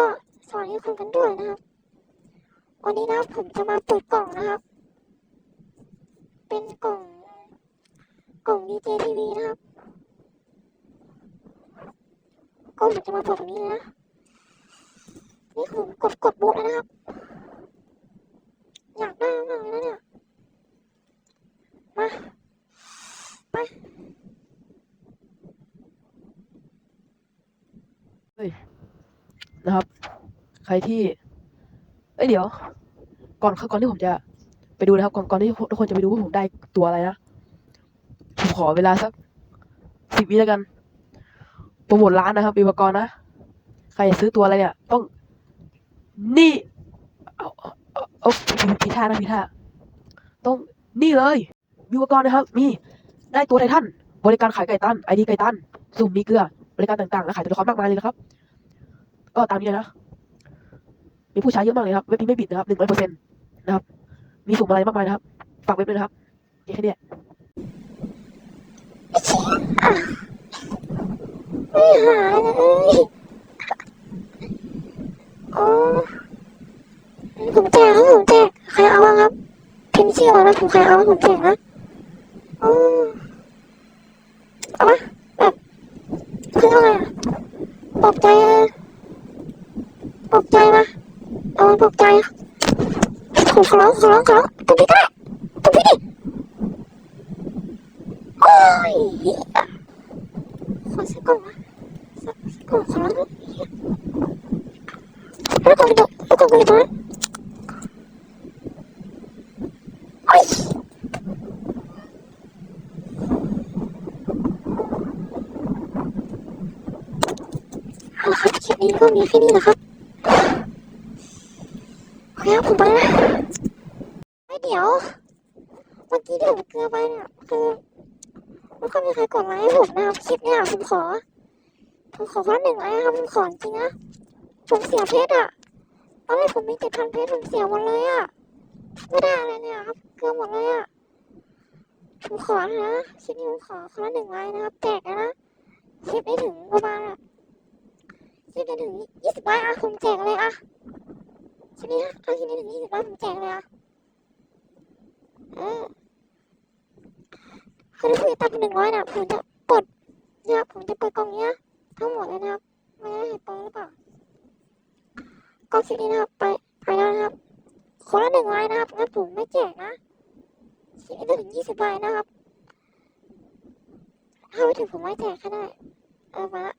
็สอนให้คนกันด้วยนะครับ วันนี้นะผมจะมาเปิดกล่องนะครับ เป็นกล่อง กล่องดีเจทีวีนะครับ ก็ผมจะมาเปิดตรงนี้นะ นี่ผมกดกดบูกนะครับ อยากได้มากเลยนะเนี่ย มา ไปเฮ้ นะครับ ใครที่ เอ้ยเดี๋ยว ก่อนก่อนที่ผมจะไปดูนะครับ ก่อนก่อนที่ทุกคนจะไปดูว่าผมได้ตัวอะไรนะผมขอเวลาสักสิบวิแล้วกันโปรโมทร้านนะครับอุปกรณ์นะใครอยากซื้อตัวอะไรเนี่ย ต้อง นี่ เอาเอาเอาเอาพีท่านะพีท่าต้องนี่เลยอุปกรณ์นะครับ มีได้ตัวไททันบริการขายไก่ตันไอดีไก่ตันสุ่มมีเกลือบริการต่างๆและขายตัวละครมากมายเลยนะครับ ก็ตามนี้เลยนะ มีผู้ใช้เยอะมากเลยครับ เว็บนี้ไม่บิดนะครับหนึ่งร้อยเปอร์เซ็นต์นะครับ มีสุ่มอะไรมากมายนะครับ ฝากเว็บด้วยนะครับแค่นี้ไม่หายเลยโอ้ผมแจกครับผมแจกใครเอาบ้างครับพิมพ์ชื่อมาแล้วผมใครเอาผมแจกนะโอ้เอาปะแบบคืออะไรอะปลอบใจอะปลอบใจ มาเอามาปลอบใจขอร้องขอร้องขอร้องตบพี่ก็ได้ตบพี่ดิโอ้ยขอสักก่อนนะสักดขอร้องแล้วกดกดแล้วกดกดตัวโอ้ยเอาละครับคลิปนี้ก็มีแค่นี้นะครับ โอเครับผมไปแล้วไม่เดี๋ยว เมื่อกี้ที่ผมเกลือไปเนี่ยคือไม่ค่อยมีใครกดไลค์ให้ผมนะครับคลิปเนี่ยผมขอ ผมขอคนละหนึ่งไลค์นะครับผมขอจริงนะผมเสียเพชรอะตอนแรกผมมีเจ็ดพันเพชรผมเสียหมดเลยอะไม่ได้อะไรเนี่ยครับเกลือหมดเลยอะผมขอนะคลิปนี้ผมขอคนละหนึ่งไลค์นะครับแจกนะคลิปนี้ถึงประมาณอะคลิปนี้ถึงยี่สิบไลค์อะผมแจกเลยอะ คลิปนี้นะเอาคลิปนี้ถึงยี่สิบไลค์ผมแจกเลยอะเออคือถ้าคุยตามหนึ่งร้อยนะผมจะปลดเนี่ยผมจะเปิดกล่องเนี้ยทั้งหมดเลยนะครับไม่ได้เห็นโปหรือเปล่าก็คลิปนี้นะครับไปไปแล้วนะครับคนละหนึ่งไลน์นะครับงั้นผมไม่แจกนะคลิปนี้จะถึงยี่สิบใบนะครับถ้าไม่ถึงผมไม่แจกก็ได้เออมาละ